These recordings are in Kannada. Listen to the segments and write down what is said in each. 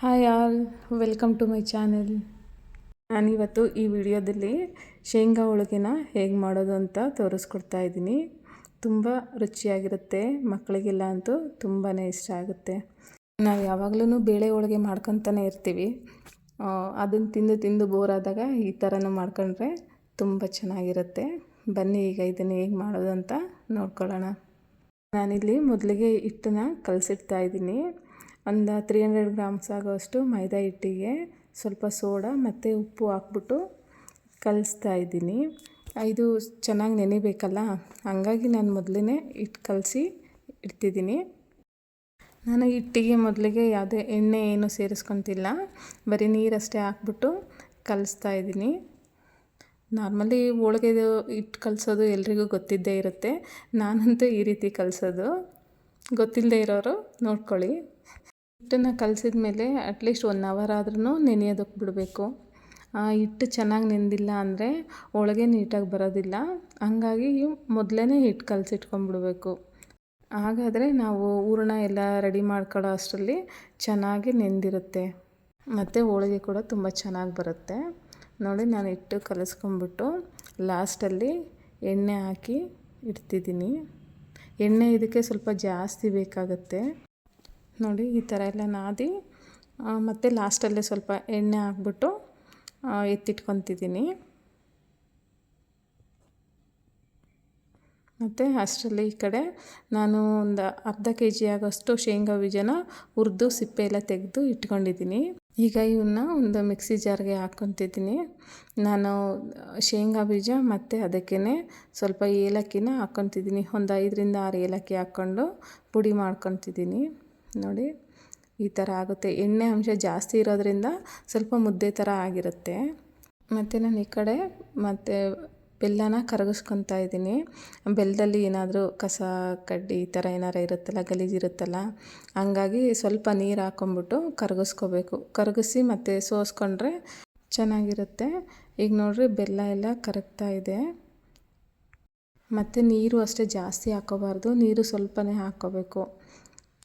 Hi all welcome to my channel ನಾನಿವತ್ತು ಈ ವಿಡಿಯೋದಲ್ಲಿ ಶೇಂಗಾ ಹೋಳಿಗೆನ ಹೇಗೆ ಮಾಡೋದು ಅಂತ ತೋರಿಸ್ಕೊಡ್ತಾ ಇದ್ದೀನಿ. ತುಂಬ ರುಚಿಯಾಗಿರುತ್ತೆ ಮಕ್ಕಳಿಗೆಲ್ಲ ಅಂತೂ ತುಂಬಾ ಇಷ್ಟ ಆಗುತ್ತೆ. ನಾವು ಯಾವಾಗಲೂ ಬೇಳೆ ಹೋಳಿಗೆ ಮಾಡ್ಕೊತಾನೆ ಇರ್ತೀವಿ. ಅದನ್ನು ತಿಂದು ತಿಂದು ಬೋರ್ ಆದಾಗ ಈ ಥರನೂ ಮಾಡ್ಕೊಂಡ್ರೆ ತುಂಬ ಚೆನ್ನಾಗಿರುತ್ತೆ. ಬನ್ನಿ ಈಗ ಇದನ್ನು ಹೇಗೆ ಮಾಡೋದು ಅಂತ ನೋಡ್ಕೊಳ್ಳೋಣ. ನಾನಿಲ್ಲಿ ಮೊದಲಿಗೆ ಹಿಟ್ಟನ್ನ ಕಲಸಿಡ್ತಾ ಇದ್ದೀನಿ. ಒಂದು ತ್ರೀ ಹಂಡ್ರೆಡ್ ಗ್ರಾಮ್ಸ್ ಆಗೋಷ್ಟು ಮೈದಾ ಹಿಟ್ಟಿಗೆ ಸ್ವಲ್ಪ ಸೋಡಾ ಮತ್ತು ಉಪ್ಪು ಹಾಕ್ಬಿಟ್ಟು ಕಲಿಸ್ತಾ ಇದ್ದೀನಿ. ಇದು ಚೆನ್ನಾಗಿ ನೆನಿಬೇಕಲ್ಲ? ಹಂಗಾಗಿ ನಾನು ಮೊದಲೇ ಹಿಟ್ಟು ಕಲಸಿ ಇಡ್ತಿದ್ದೀನಿ. ನಾನು ಹಿಟ್ಟಿಗೆ ಮೊದಲಿಗೆ ಯಾವುದೇ ಎಣ್ಣೆ ಏನು ಸೇರಿಸ್ಕೊತಿಲ್ಲ. ಬರೀ ನೀರಷ್ಟೇ ಹಾಕ್ಬಿಟ್ಟು ಕಲಿಸ್ತಾ ಇದ್ದೀನಿ. ನಾರ್ಮಲಿ ಹೋಳಿಗೆದು ಹಿಟ್ಟು ಕಲಿಸೋದು ಎಲ್ರಿಗೂ ಗೊತ್ತಿದ್ದೇ ಇರುತ್ತೆ. ನಾನಂತೂ ಈ ರೀತಿ ಕಲಿಸೋದು. ಗೊತ್ತಿಲ್ಲದೆ ಇರೋರು ನೋಡ್ಕೊಳ್ಳಿ. ಹಿಟ್ಟನ್ನು ಕಲಸಿದ ಮೇಲೆ ಅಟ್ಲೀಸ್ಟ್ ಒನ್ ಅವರ್ ಆದ್ರೂ ನೆನೆಯೋದಕ್ಕೆ ಬಿಡಬೇಕು. ಹಿಟ್ಟು ಚೆನ್ನಾಗಿ ನೆಂದಿಲ್ಲ ಅಂದರೆ ಒಳಗೆ ನೀಟಾಗಿ ಬರೋದಿಲ್ಲ. ಹಂಗಾಗಿ ಮೊದಲೇ ಹಿಟ್ಟು ಕಲಸಿಟ್ಕೊಂಡ್ಬಿಡ್ಬೇಕು. ಹಾಗಾದರೆ ನಾವು ಹೂರಣ ಎಲ್ಲ ರೆಡಿ ಮಾಡ್ಕೊಳ್ಳೋ ಅಷ್ಟರಲ್ಲಿ ಚೆನ್ನಾಗಿ ನೆಂದಿರುತ್ತೆ. ಮತ್ತು ಹೋಳಿಗೆ ಕೂಡ ತುಂಬ ಚೆನ್ನಾಗಿ ಬರುತ್ತೆ. ನೋಡಿ, ನಾನು ಹಿಟ್ಟು ಕಲಸ್ಕೊಂಬಿಟ್ಟು ಲಾಸ್ಟಲ್ಲಿ ಎಣ್ಣೆ ಹಾಕಿ ಇಡ್ತಿದ್ದೀನಿ. ಎಣ್ಣೆ ಇದಕ್ಕೆ ಸ್ವಲ್ಪ ಜಾಸ್ತಿ ಬೇಕಾಗುತ್ತೆ. ನೋಡಿ, ಈ ಥರ ಎಲ್ಲ ನಾದಿ ಮತ್ತು ಲಾಸ್ಟಲ್ಲೇ ಸ್ವಲ್ಪ ಎಣ್ಣೆ ಹಾಕ್ಬಿಟ್ಟು ಎತ್ತಿಟ್ಕೊತಿದ್ದೀನಿ. ಮತ್ತು ಅಷ್ಟರಲ್ಲಿ ಈ ಕಡೆ ನಾನು ಒಂದು ಅರ್ಧ ಕೆ ಜಿ ಆಗೋಷ್ಟು ಶೇಂಗಾ ಬೀಜನ ಹುರಿದು ಸಿಪ್ಪೆ ಎಲ್ಲ ತೆಗೆದು ಇಟ್ಕೊಂಡಿದ್ದೀನಿ. ಈಗ ಇವನ್ನ ಒಂದು ಮಿಕ್ಸಿ ಜಾರ್ಗೆ ಹಾಕ್ಕೊತಿದ್ದೀನಿ. ನಾನು ಶೇಂಗಾ ಬೀಜ ಮತ್ತು ಅದಕ್ಕೇ ಸ್ವಲ್ಪ ಏಲಕ್ಕಿನ ಹಾಕ್ಕೊತಿದ್ದೀನಿ. ಒಂದು ಐದರಿಂದ ಆರು ಏಲಕ್ಕಿ ಹಾಕ್ಕೊಂಡು ಪುಡಿ ಮಾಡ್ಕೊತಿದ್ದೀನಿ. ನೋಡಿ, ಈ ಥರ ಆಗುತ್ತೆ. ಎಣ್ಣೆ ಅಂಶ ಜಾಸ್ತಿ ಇರೋದ್ರಿಂದ ಸ್ವಲ್ಪ ಮುದ್ದೆ ಥರ ಆಗಿರುತ್ತೆ. ಮತ್ತು ನಾನು ಈ ಕಡೆ ಮತ್ತು ಬೆಲ್ಲನ ಕರಗಿಸ್ಕೊತಾ ಇದ್ದೀನಿ. ಬೆಲ್ಲದಲ್ಲಿ ಏನಾದರೂ ಕಸ, ಕಡ್ಡಿ ಈ ಥರ ಏನಾರು ಇರುತ್ತಲ್ಲ ಗಲೀಜಿರುತ್ತಲ್ಲ ಹಂಗಾಗಿ ಸ್ವಲ್ಪ ನೀರು ಹಾಕ್ಕೊಂಬಿಟ್ಟು ಕರಗಿಸ್ಕೋಬೇಕು. ಕರಗಿಸಿ ಮತ್ತು ಸೋಸ್ಕೊಂಡ್ರೆ ಚೆನ್ನಾಗಿರುತ್ತೆ. ಈಗ ನೋಡಿರಿ, ಬೆಲ್ಲ ಎಲ್ಲ ಕರಗ್ತಾ ಇದೆ. ಮತ್ತು ನೀರು ಅಷ್ಟೇ ಜಾಸ್ತಿ ಹಾಕೋಬಾರ್ದು. ನೀರು ಸ್ವಲ್ಪನೇ ಹಾಕ್ಕೋಬೇಕು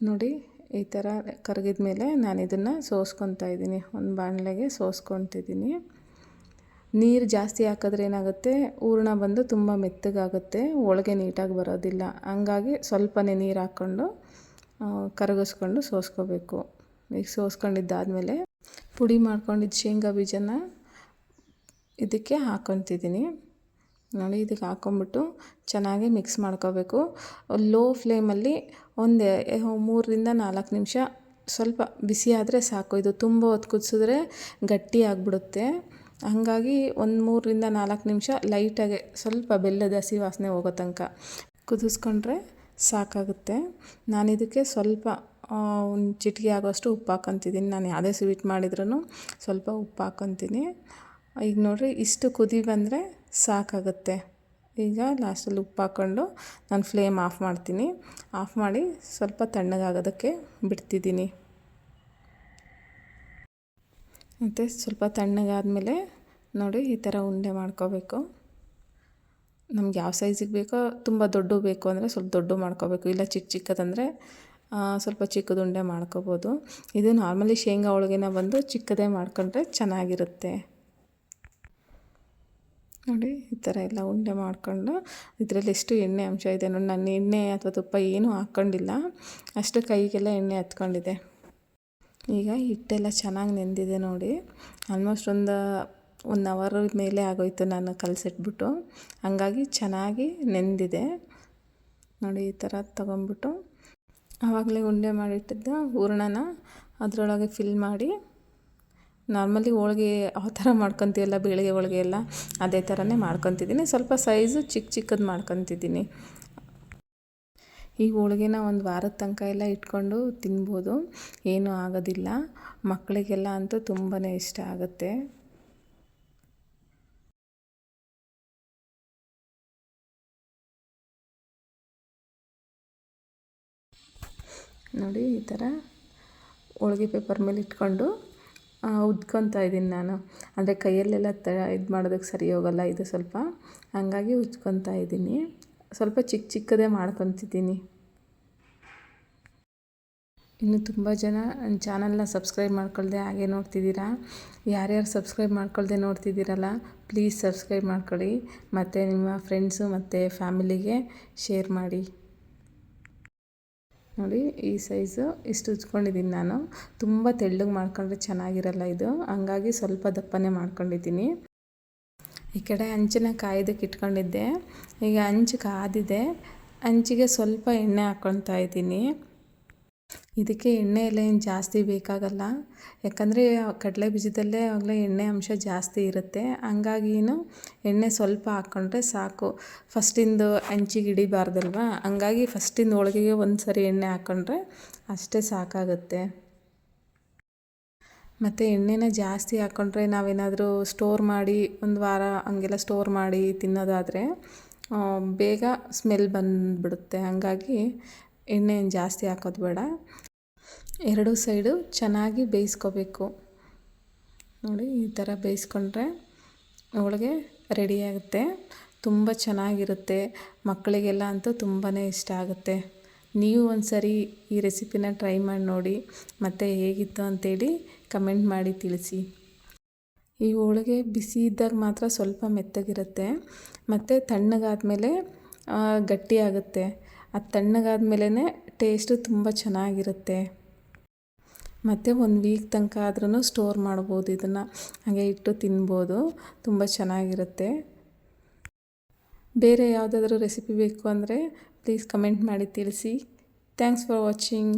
ನೋಡಿ. ಈ ಥರ ಕರಗಿದ ಮೇಲೆ ನಾನು ಇದನ್ನು ಸೋಸ್ಕೊತಾ ಇದ್ದೀನಿ. ಒಂದು ಬಾಣಲೆಗೆ ಸೋಸ್ಕೊತಿದ್ದೀನಿ ನೀರು ಜಾಸ್ತಿ ಹಾಕಿದ್ರೆ ಏನಾಗುತ್ತೆ? ಹೂರ್ಣ ಬಂದು ತುಂಬ ಮೆತ್ತಗಾಗುತ್ತೆ. ಒಳಗೆ ನೀಟಾಗಿ ಬರೋದಿಲ್ಲ. ಹಂಗಾಗಿ ಸ್ವಲ್ಪನೇ ನೀರು ಹಾಕ್ಕೊಂಡು ಕರಗಿಸ್ಕೊಂಡು ಸೋಸ್ಕೋಬೇಕು. ಈಗ ಸೋಸ್ಕೊಂಡಿದ್ದಾದಮೇಲೆ ಪುಡಿ ಮಾಡ್ಕೊಂಡಿದ್ದ ಶೇಂಗಾ ಬೀಜನ ಇದಕ್ಕೆ ಹಾಕ್ಕೊತಿದ್ದೀನಿ. ನೋಡಿ ಇದಕ್ಕೆ ಹಾಕ್ಕೊಂಬಿಟ್ಟು ಚೆನ್ನಾಗಿ ಮಿಕ್ಸ್ ಮಾಡ್ಕೋಬೇಕು. ಲೋ ಫ್ಲೇಮಲ್ಲಿ ಒಂದು ಮೂರರಿಂದ ನಾಲ್ಕು ನಿಮಿಷ ಸ್ವಲ್ಪ ಬಿಸಿ ಆದರೆ ಸಾಕು. ಇದು ತುಂಬ ಹೊತ್ತು ಕುದಿಸಿದ್ರೆ ಗಟ್ಟಿ ಆಗಿಬಿಡುತ್ತೆ. ಹಾಗಾಗಿ ಒಂದು ಮೂರರಿಂದ ನಾಲ್ಕು ನಿಮಿಷ ಲೈಟಾಗೆ ಸ್ವಲ್ಪ ಬೆಲ್ಲದ ಹಸಿ ವಾಸನೆ ಹೋಗೋ ತನಕ ಕುದಿಸ್ಕೊಂಡ್ರೆ ಸಾಕಾಗುತ್ತೆ. ನಾನು ಇದಕ್ಕೆ ಸ್ವಲ್ಪ ಒಂದು ಚಿಟಿಕೆ ಆಗೋಷ್ಟು ಉಪ್ಪು ಹಾಕೊತಿದ್ದೀನಿ ನಾನು ಯಾವುದೇ ಸ್ವೀಟ್ ಮಾಡಿದ್ರೂ ಸ್ವಲ್ಪ ಉಪ್ಪು ಹಾಕೊತೀನಿ. ಈಗ ನೋಡಿರಿ ಇಷ್ಟು ಕುದಿ ಬಂದರೆ ಸಾಕಾಗುತ್ತೆ. ಈಗ ಲಾಸ್ಟಲ್ಲಿ ಉಪ್ಪು ಹಾಕ್ಕೊಂಡು ನಾನು ಫ್ಲೇಮ್ ಆಫ್ ಮಾಡ್ತೀನಿ. ಆಫ್ ಮಾಡಿ ಸ್ವಲ್ಪ ತಣ್ಣಗಾಗೋದಕ್ಕೆ ಬಿಡ್ತಿದ್ದೀನಿ. ಮತ್ತು ಸ್ವಲ್ಪ ತಣ್ಣಗಾದಮೇಲೆ ನೋಡಿ ಈ ಥರ ಉಂಡೆ ಮಾಡ್ಕೋಬೇಕು. ನಮ್ಗೆ ಯಾವ ಸೈಜಿಗೆ ಬೇಕೋ ತುಂಬ ದೊಡ್ಡ ಬೇಕು ಅಂದರೆ ಸ್ವಲ್ಪ ದೊಡ್ಡ ಮಾಡ್ಕೋಬೇಕು. ಇಲ್ಲ ಚಿಕ್ಕ ಚಿಕ್ಕದಂದರೆ ಸ್ವಲ್ಪ ಚಿಕ್ಕದು ಉಂಡೆ ಮಾಡ್ಕೋಬೋದು. ಇದು ನಾರ್ಮಲಿ ಶೇಂಗಾ ಹೋಳಿಗೆನ ಬಂದು ಚಿಕ್ಕದೇ ಮಾಡ್ಕೊಂಡ್ರೆ ಚೆನ್ನಾಗಿರುತ್ತೆ. ನೋಡಿ, ಈ ಥರ ಎಲ್ಲ ಉಂಡೆ ಮಾಡಿಕೊಂಡು ಇದರಲ್ಲಿ ಎಷ್ಟು ಎಣ್ಣೆ ಅಂಶ ಇದೆ ನೋಡಿ, ನಾನು ಎಣ್ಣೆ ಅಥವಾ ತುಪ್ಪ ಏನೂ ಹಾಕ್ಕೊಂಡಿಲ್ಲ, ಅಷ್ಟು ಕೈಗೆಲ್ಲ ಎಣ್ಣೆ ಹತ್ಕೊಂಡಿದೆ ಈಗ ಹಿಟ್ಟೆಲ್ಲ ಚೆನ್ನಾಗಿ ನೆಂದಿದೆ ನೋಡಿ ಆಲ್ಮೋಸ್ಟ್ ಒಂದು ಒನ್ ಅವರ್ ಮೇಲೆ ಆಗೋಯ್ತು ನಾನು ಕಲಸಿಟ್ಬಿಟ್ಟು, ಹಾಗಾಗಿ ಚೆನ್ನಾಗಿ ನೆಂದಿದೆ. ನೋಡಿ, ಈ ಥರ ತೊಗೊಂಬಿಟ್ಟು, ಆವಾಗಲೇ ಉಂಡೆ ಮಾಡಿಟ್ಟಿದ್ದ ಹೂರಣನ ಅದರೊಳಗೆ ಫಿಲ್ ಮಾಡಿ ನಾರ್ಮಲಿ ಹೋಳಿಗೆ ಯಾವ ಥರ ಮಾಡ್ಕೊತೀವಲ್ಲ ಬೇಳಿಗೆ ಹೋಳಿಗೆ ಎಲ್ಲ, ಅದೇ ಥರನೇ ಮಾಡ್ಕೊತಿದ್ದೀನಿ. ಸ್ವಲ್ಪ ಸೈಜು ಚಿಕ್ಕ ಚಿಕ್ಕದು ಮಾಡ್ಕೊತಿದ್ದೀನಿ. ಈ ಹೋಳಿಗೆನ ಒಂದು ವಾರದ ತನಕ ಎಲ್ಲ ಇಟ್ಕೊಂಡು ತಿನ್ಬೋದು. ಏನೂ ಆಗೋದಿಲ್ಲ. ಮಕ್ಕಳಿಗೆಲ್ಲ ಅಂತೂ ತುಂಬಾ ಇಷ್ಟ ಆಗುತ್ತೆ. ನೋಡಿ ಈ ಥರ ಹೋಳಿಗೆ ಪೇಪರ್ ಮೇಲೆ ಇಟ್ಕೊಂಡು ಉದ್ಕೊತಾ ಇದ್ದೀನಿ ನಾನು. ಅಂದರೆ ಕೈಯಲ್ಲೆಲ್ಲ ತ, ಇದು ಮಾಡೋದಕ್ಕೆ ಸರಿ ಹೋಗಲ್ಲ ಇದು ಸ್ವಲ್ಪ. ಹಾಗಾಗಿ ಉಜ್ಕೊತಾ ಇದ್ದೀನಿ. ಸ್ವಲ್ಪ ಚಿಕ್ಕ ಚಿಕ್ಕದೇ ಮಾಡ್ಕೊತಿದ್ದೀನಿ. ಇನ್ನು ತುಂಬ ಜನ ನನ್ನ ಚಾನಲ್ನ ಸಬ್ಸ್ಕ್ರೈಬ್ ಮಾಡ್ಕೊಳ್ದೆ ಹಾಗೆ ನೋಡ್ತಿದ್ದೀರಾ? ಯಾರ್ಯಾರು ಸಬ್ಸ್ಕ್ರೈಬ್ ಮಾಡ್ಕೊಳ್ದೆ ನೋಡ್ತಿದ್ದೀರಲ್ಲ ಪ್ಲೀಸ್ ಸಬ್ಸ್ಕ್ರೈಬ್ ಮಾಡ್ಕೊಳ್ಳಿ ಮತ್ತು ನಿಮ್ಮ ಫ್ರೆಂಡ್ಸು ಮತ್ತು ಫ್ಯಾಮಿಲಿಗೆ ಶೇರ್ ಮಾಡಿ. ನೋಡಿ ಈ ಸೈಜು ಇಷ್ಟು ಉಜ್ಕೊಂಡಿದ್ದೀನಿ ನಾನು. ತುಂಬ ತೆಳ್ಳಗೆ ಮಾಡ್ಕೊಂಡ್ರೆ ಚೆನ್ನಾಗಿರಲ್ಲ ಇದು. ಹಂಗಾಗಿ ಸ್ವಲ್ಪ ದಪ್ಪನೇ ಮಾಡ್ಕೊಂಡಿದ್ದೀನಿ. ಈ ಕಡೆ ಹಂಚಿನ ಕಾಯ್ದಕ್ಕೆ ಇಟ್ಕೊಂಡಿದ್ದೆ. ಈಗ ಹಂಚು ಕಾದಿದೆ. ಹಂಚಿಗೆ ಸ್ವಲ್ಪ ಎಣ್ಣೆ ಹಾಕ್ಕೊಳ್ತಾ ಇದ್ದೀನಿ. ಇದಕ್ಕೆ ಎಣ್ಣೆ ಎಲ್ಲ ಏನು ಜಾಸ್ತಿ ಬೇಕಾಗಲ್ಲ. ಯಾಕಂದರೆ ಕಡಲೆ ಬೀಜದಲ್ಲೇ ಆಗಲೇ ಎಣ್ಣೆ ಅಂಶ ಜಾಸ್ತಿ ಇರುತ್ತೆ. ಹಂಗಾಗಿನೂ ಎಣ್ಣೆ ಸ್ವಲ್ಪ ಹಾಕ್ಕೊಂಡ್ರೆ ಸಾಕು. ಫಸ್ಟಿಂದು ಹಂಚಿಗೆ ಹಿಡಿಬಾರ್ದಲ್ವ? ಹಂಗಾಗಿ ಫಸ್ಟಿಂದ ಹೋಳಿಗೆಗೆ ಒಂದು ಸರಿ ಎಣ್ಣೆ ಹಾಕ್ಕೊಂಡ್ರೆ ಅಷ್ಟೇ ಸಾಕಾಗುತ್ತೆ. ಮತ್ತು ಎಣ್ಣೆನ ಜಾಸ್ತಿ ಹಾಕ್ಕೊಂಡ್ರೆ ನಾವೇನಾದರೂ ಸ್ಟೋರ್ ಮಾಡಿ ಒಂದು ವಾರ ಹಂಗೆಲ್ಲ ಸ್ಟೋರ್ ಮಾಡಿ ತಿನ್ನೋದಾದರೆ ಬೇಗ ಸ್ಮೆಲ್ ಬಂದುಬಿಡುತ್ತೆ. ಹಂಗಾಗಿ ಎಣ್ಣೆ ಜಾಸ್ತಿ ಹಾಕೋದು ಬೇಡ. ಎರಡೂ ಸೈಡು ಚೆನ್ನಾಗಿ ಬೇಯಿಸ್ಕೋಬೇಕು. ನೋಡಿ, ಈ ಥರ ಬೇಯಿಸ್ಕೊಂಡ್ರೆ ಹೋಳಿಗೆ ರೆಡಿಯಾಗುತ್ತೆ ತುಂಬ ಚೆನ್ನಾಗಿರುತ್ತೆ. ಮಕ್ಕಳಿಗೆಲ್ಲ ಅಂತೂ ತುಂಬಾ ಇಷ್ಟ ಆಗುತ್ತೆ. ನೀವು ಒಂದು ಸರಿ ಈ ರೆಸಿಪಿನ ಟ್ರೈ ಮಾಡಿ ನೋಡಿ, ಮತ್ತು ಹೇಗಿತ್ತು ಅಂತೇಳಿ ಕಮೆಂಟ್ ಮಾಡಿ ತಿಳಿಸಿ. ಈ ಹೋಳಿಗೆ ಬಿಸಿ ಇದ್ದಾಗ ಮಾತ್ರ ಸ್ವಲ್ಪ ಮೆತ್ತಗಿರುತ್ತೆ. ಮತ್ತು ತಣ್ಣಗಾದ್ಮೇಲೆ ಗಟ್ಟಿಯಾಗುತ್ತೆ. ಅದು ತಣ್ಣಗಾದ್ಮೇಲೆ ಟೇಸ್ಟು ತುಂಬ ಚೆನ್ನಾಗಿರುತ್ತೆ. ಮತ್ತು ಒಂದು ವೀಕ್ ತನಕ ಆದ್ರೂ ಸ್ಟೋರ್ ಮಾಡ್ಬೋದು ಇದನ್ನು. ಹಾಗೆ ಇಟ್ಟು ತಿನ್ಬೋದು. ತುಂಬ ಚೆನ್ನಾಗಿರುತ್ತೆ. ಬೇರೆ ಯಾವುದಾದ್ರೂ ರೆಸಿಪಿ ಬೇಕು ಅಂದರೆ ಪ್ಲೀಸ್ ಕಮೆಂಟ್ ಮಾಡಿ ತಿಳಿಸಿ. Thanks for watching.